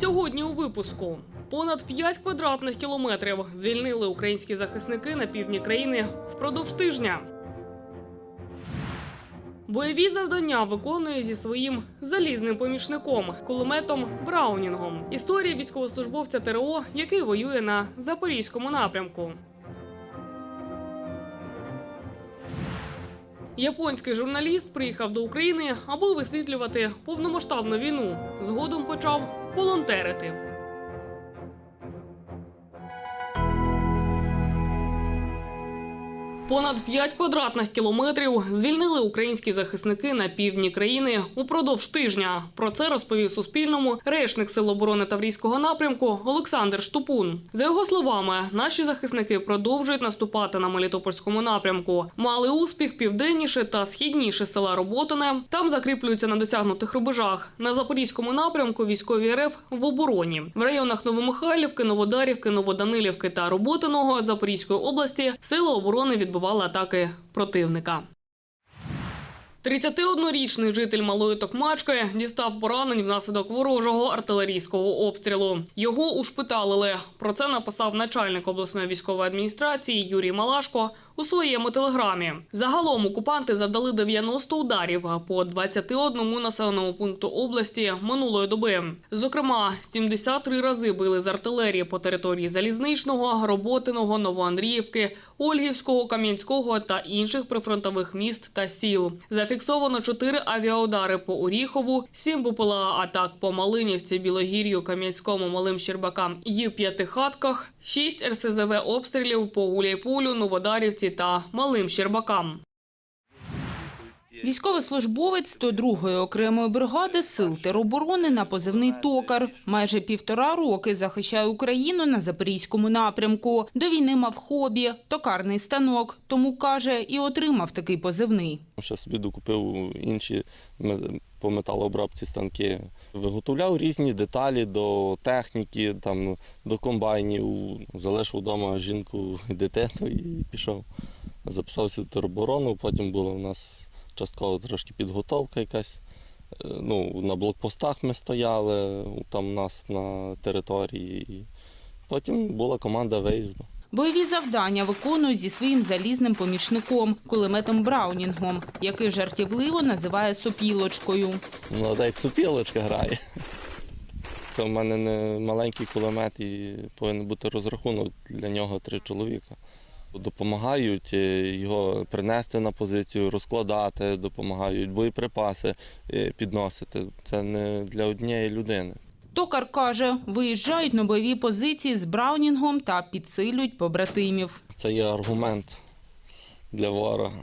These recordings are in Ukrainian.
Сьогодні у випуску понад 5 квадратних кілометрів звільнили українські захисники на півдні країни впродовж тижня. Бойові завдання виконує зі своїм залізним помічником, кулеметом Браунінгом. Історія військовослужбовця ТРО, який воює на запорізькому напрямку. Японський журналіст приїхав до України, аби висвітлювати повномасштабну війну. Згодом почав волонтерити. Понад 5 квадратних кілометрів звільнили українські захисники на півдні країни упродовж тижня. Про це розповів Суспільному речник Сил оборони Таврійського напрямку Олександр Штупун. За його словами, наші захисники продовжують наступати на Мелітопольському напрямку. Мали успіх південніше та східніше села Роботине. Там закріплюються на досягнутих рубежах. На запорізькому напрямку військові РФ в обороні. В районах Новомихайлівки, Новодарівки, Новоданилівки та Роботиного Запорізької області сили оборони відбували атаки противника. 31-річний житель Малої Токмачки дістав поранень внаслідок ворожого артилерійського обстрілу. Його ушпиталили. Про це написав начальник обласної військової адміністрації Юрій Малашко у своєму телеграмі. Загалом окупанти завдали 90 ударів по 21 населеному пункту області минулої доби. Зокрема, 73 рази били з артилерії по території Залізничного, Роботиного, Новоандріївки, Ольгівського, Кам'янського та інших прифронтових міст та сіл. Зафіксовано 4 авіаудари по Оріхову, 7 БПЛА атак по Малинівці, Білогір'ю, Кам'янському, Малим Щербакам і П'ятихатках, 6 РСЗВ обстрілів по Гуляйполю, Новодарівці та Малим Щербакам. Військовослужбовець 102-ї окремої бригади сил тероборони на позивний «Токар». Майже півтора роки захищає Україну на Запорізькому напрямку. До війни мав хобі – токарний станок. Тому, каже, і отримав такий позивний. Ще собі докупив інші по металообробці станки. Виготовляв різні деталі до техніки, там, до комбайнів. Залишив вдома жінку і дитину і пішов. Записався в тероборону, потім була у нас частково трошки підготовка якась. Е, Ну, на блокпостах ми стояли, там у нас на території. Потім була команда виїзду. Бойові завдання виконує зі своїм залізним помічником – кулеметом Браунінгом, який жартівливо називає сопілочкою. Ну, так як супілочка грає. Це в мене не маленький кулемет і повинен бути розрахунок для нього три чоловіка. Допомагають е, його принести на позицію, розкладати, допомагають боєприпаси е, підносити. Це не для однієї людини. Токар каже, виїжджають на бойові позиції з Браунінгом та підсилюють побратимів. Це є аргумент для ворога.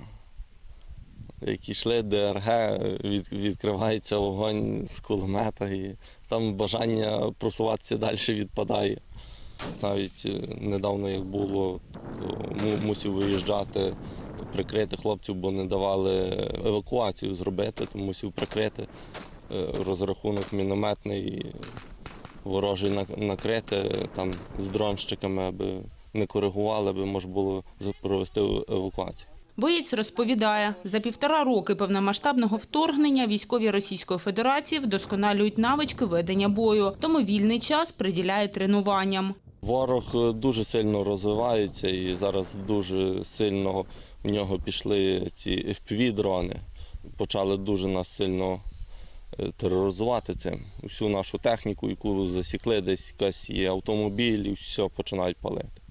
Як йшли ДРГ, від, відкривається вогонь з кулемета, і там бажання просуватися далі відпадає. Навіть е, недавно, як було, то мусив виїжджати, прикрити хлопців, бо не давали евакуацію зробити, то мусив прикрити е, розрахунок мінометний, ворожий нак- накрити там з дронщиками, аби не коригували, аби можна було провести евакуацію. Боєць розповідає, за півтора роки повномасштабного вторгнення військові Російської Федерації вдосконалюють навички ведення бою, тому вільний час приділяє тренуванням. Ворог е, дуже сильно розвивається і зараз дуже сильно в нього пішли ці FPV-дрони. Почали дуже нас сильно е, тероризувати цим. Всю нашу техніку, яку засікли, десь якась є автомобіль, і все починають палити.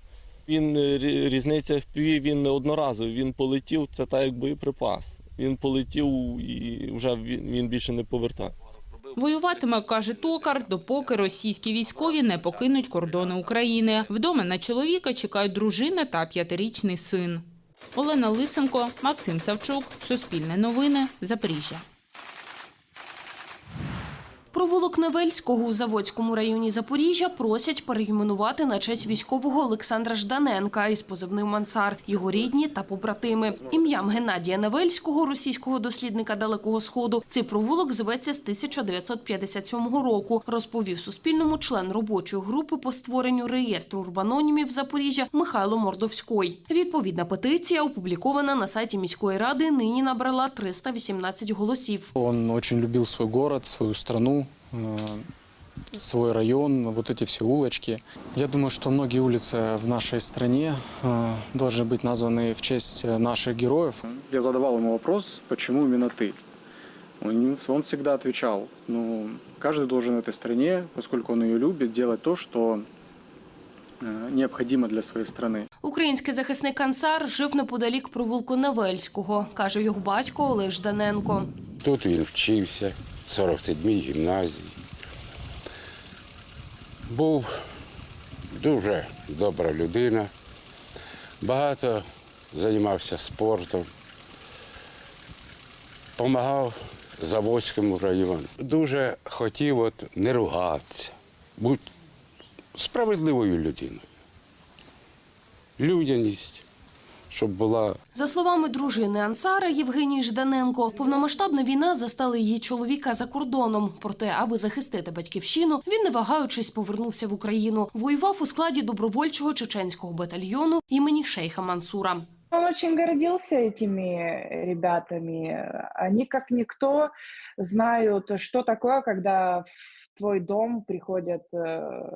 Він е, рі- різниця FPV, він не одноразовий, він полетів, це так як боєприпас. Він полетів і вже він більше не повертається. Воюватиме, каже Токар, допоки російські військові не покинуть кордони України. Вдома на чоловіка чекають дружина та п'ятирічний син. Олена Лисенко, Максим Савчук, Суспільне новини, Запоріжжя. Провулок Невельського у Заводському районі Запоріжжя просять перейменувати на честь військового Олександра Жданенка із позивним Мансар, його рідні та побратими. Ім'ям Геннадія Невельського, російського дослідника Далекого Сходу, цей провулок зветься з 1957 року, розповів Суспільному член робочої групи по створенню реєстру урбанонімів Запоріжжя Михайло Мордовський. Відповідна петиція, опублікована на сайті міської ради, нині набрала 318 голосів. Он очень любил свой город, свою страну э, свой район, вот эти все улочки. Я думаю, что многие улицы в нашей стране э, должны быть названы в честь э, наших героев. Я задавал ему вопрос, почему именно ты? Он он всегда отвечал, ну, каждый должен в этой стране, поскольку он ее любит, делать то, что э, необходимо для своей страны. Український захисник Ансар жив неподалік провулку Невельського, каже його батько Олег Жданенко. Тут він вчився в 47-й гімназії. Був дуже добра людина, багато займався спортом, допомагав Заводському району. Дуже хотів от не ругатися, бути справедливою людиною. Людяність, щоб була За словами дружини Ансара Євгенії Жданенко, повномасштабна війна застала її чоловіка за кордоном. Проте, аби захистити батьківщину, він не вагаючись повернувся в Україну. Воював у складі добровольчого чеченського батальйону імені Шейха Мансура. Он очень гордился этими ребятами. Они, как никто, знают, что такое, когда в твой дом приходят э,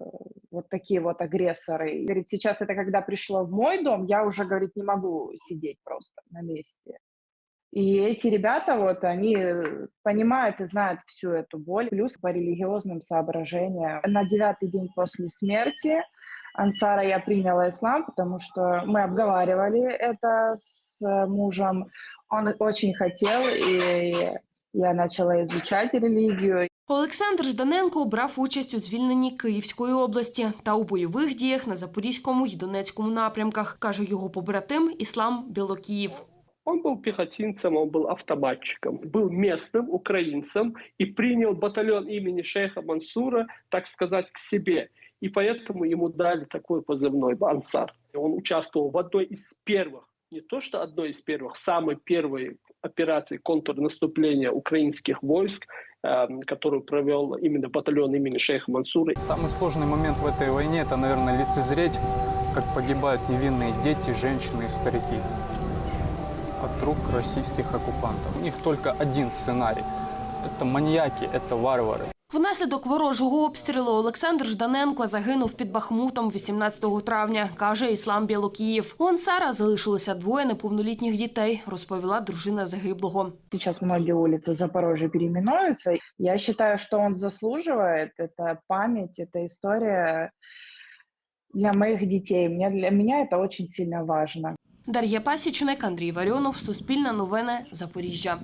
вот такие вот агрессоры. Говорит, сейчас это когда пришло в мой дом, я уже, говорит, не могу сидеть просто на месте. И эти ребята, вот, они понимают и знают всю эту боль. Плюс по религиозным соображениям. На девятый день после смерти Ансара я приняла ислам, потому что мы обговаривали это с э, мужем. Он очень хотел, и я начала изучать религию. Олександр Жданенко брав участь у звільненні Київської області та у бойових діях на Запорізькому і Донецькому напрямках, каже його побратим Іслам Білокіїв. Он был пехотинцем, он был автоматчиком, был местным украинцем и принял батальон имени шейха Мансура, так сказать, к себе. И поэтому ему дали такой позывной «Ансар». Он участвовал в одной из первых, не то что одной из первых, самой первой операции контрнаступления украинских войск, э, которую провел именно батальон имени шейха Мансура. Самый сложный момент в этой войне – это, наверное, лицезреть, как погибают невинные дети, женщины и старики от рук российских оккупантов. У них только один сценарий. Это маньяки, это варвары. Внаслідок ворожого обстрілу Олександр Жданенко загинув під Бахмутом 18 травня, каже Іслам Білокіїв. У Ансара залишилося двоє неповнолітніх дітей, розповіла дружина загиблого. Сейчас многие улицы Запорожья переименуются. Я считаю, что он заслуживает. Это память, это история для моих детей. Мне, для меня это очень сильно важно. Дар'я Пасічник, Андрій Варіонов, Суспільне новини, Запоріжжя.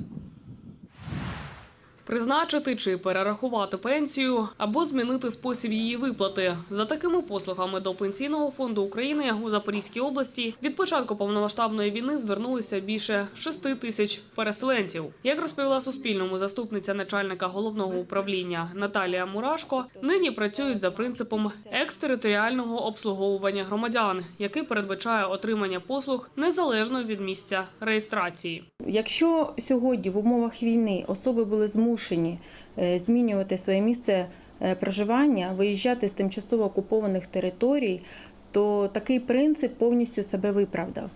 Призначити чи перерахувати пенсію або змінити спосіб її виплати за такими послугами до пенсійного фонду України у Запорізькій області від початку повномасштабної війни звернулися більше 6 тисяч переселенців. Як розповіла Суспільному заступниця начальника головного управління Наталія Мурашко, нині працюють за принципом екстериторіального обслуговування громадян, який передбачає отримання послуг незалежно від місця реєстрації. Якщо сьогодні в умовах війни особи були змушені е, змінювати своє місце е, проживання, виїжджати з тимчасово окупованих територій, то такий принцип повністю себе виправдав.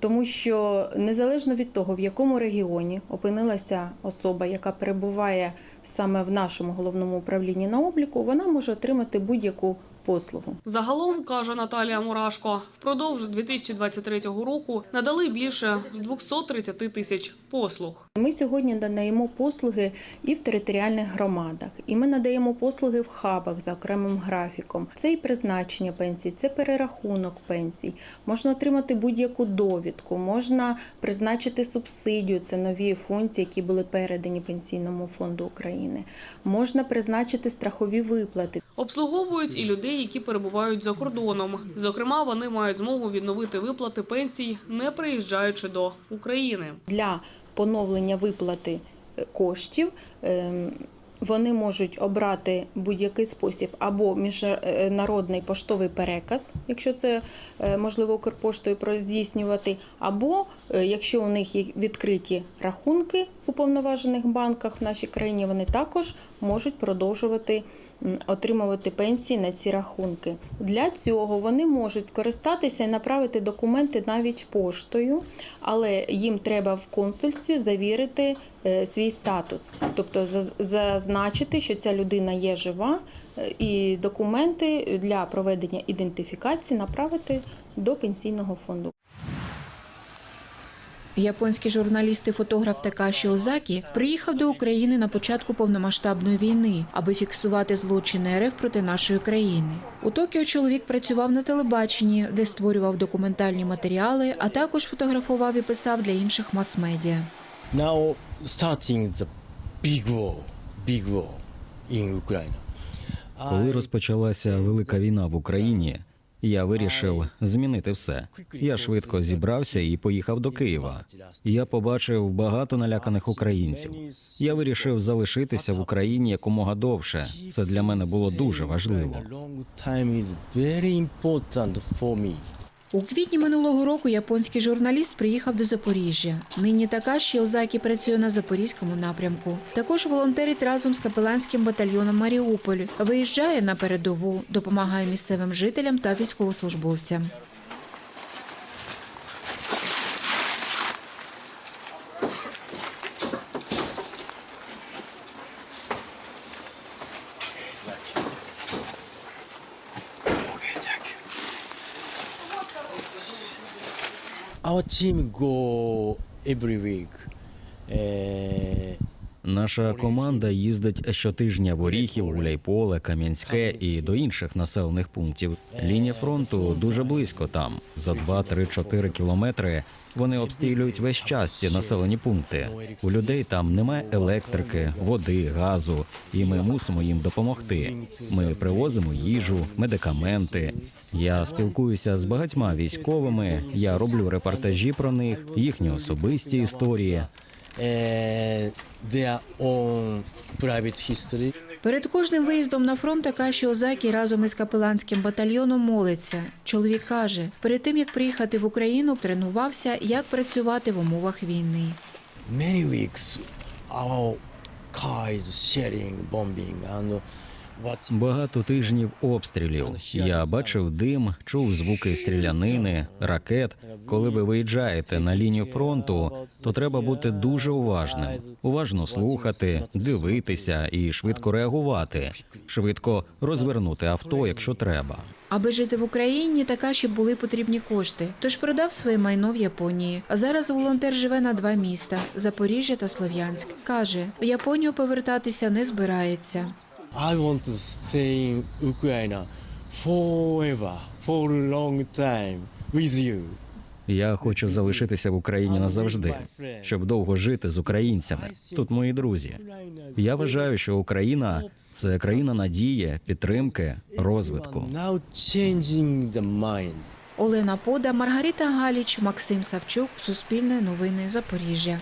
Тому що незалежно від того, в якому регіоні опинилася особа, яка перебуває саме в нашому головному управлінні на обліку, вона може отримати будь-яку послугу. Загалом, каже Наталія Мурашко, впродовж 2023 року надали більше 230 тисяч послуг. Ми сьогодні надаємо послуги і в територіальних громадах, і ми надаємо послуги в хабах за окремим графіком. Це і призначення пенсій, це перерахунок пенсій. Можна отримати будь-яку довідку, можна призначити субсидію. Це нові функції, які були передані Пенсійному фонду України. Можна призначити страхові виплати. Обслуговують і людей, які перебувають за кордоном. Зокрема, вони мають змогу відновити виплати пенсій, не приїжджаючи до України. для поновлення виплати е, коштів. ем, Вони можуть обрати будь-який спосіб або міжнародний поштовий переказ, якщо це е, можливо Укрпоштою про- здійснювати, або е, якщо у них є відкриті рахунки в уповноважених банках в нашій країні, вони також можуть продовжувати отримувати пенсії на ці рахунки. Для цього вони можуть скористатися і направити документи навіть поштою, але їм треба в консульстві завірити е, свій статус, тобто зазначити, що ця людина є жива, е, і документи для проведення ідентифікації направити до пенсійного фонду. Японський журналіст і фотограф Такаші Озакі приїхав до України на початку повномасштабної війни, аби фіксувати злочини РФ проти нашої країни. У Токіо чоловік працював на телебаченні, де створював документальні матеріали, а також фотографував і писав для інших мас-медіа. now starting the big war, big war in Ukraine. Коли розпочалася велика війна в Україні, я вирішив змінити все. Я швидко зібрався і поїхав до Києва. Я побачив багато наляканих українців. Я вирішив залишитися в Україні якомога довше. Це для мене було дуже важливо. У квітні минулого року японський журналіст приїхав до Запоріжжя. Нині Такаші Озакі працює на запорізькому напрямку. Також волонтерить разом з капеланським батальйоном Маріуполь. Виїжджає на передову, допомагає місцевим жителям та військовослужбовцям. Team go every week. Uh, Наша команда їздить щотижня в Оріхів, Гуляйполе, Кам'янське і до інших населених пунктів. Лінія фронту дуже близько там. За 2-3-4 кілометри вони обстрілюють весь час ці населені пункти. У людей там немає електрики, води, газу, і ми мусимо їм допомогти. Ми привозимо їжу, медикаменти. Я спілкуюся з багатьма військовими. Я роблю репортажі про них, їхні особисті історії. Their own private history. Перед кожним виїздом на фронт Такаші Озакі разом із капеланським батальйоном молиться. Чоловік каже, перед тим як приїхати в Україну, тренувався, як працювати в умовах війни. Many weeks, our car is shelling, bombing, and Багато тижнів обстрілів. Я бачив дим, чув звуки стрілянини, ракет. Коли ви виїжджаєте на лінію фронту, то треба бути дуже уважним, уважно слухати, дивитися і швидко реагувати, швидко розвернути авто, якщо треба. Аби жити в Україні, Такаші були потрібні кошти, тож продав своє майно в Японії. А зараз волонтер живе на два міста Запоріжжя та Слов'янськ. Каже, в Японію повертатися не збирається. I want to stay in Ukraine forever, for a long time with you. Я хочу залишитися в Україні назавжди, щоб довго жити з українцями. Тут мої друзі. Я вважаю, що Україна це країна надії, підтримки, розвитку. Олена Пода, Маргарита Галіч, Максим Савчук, Суспільне новини Запоріжжя.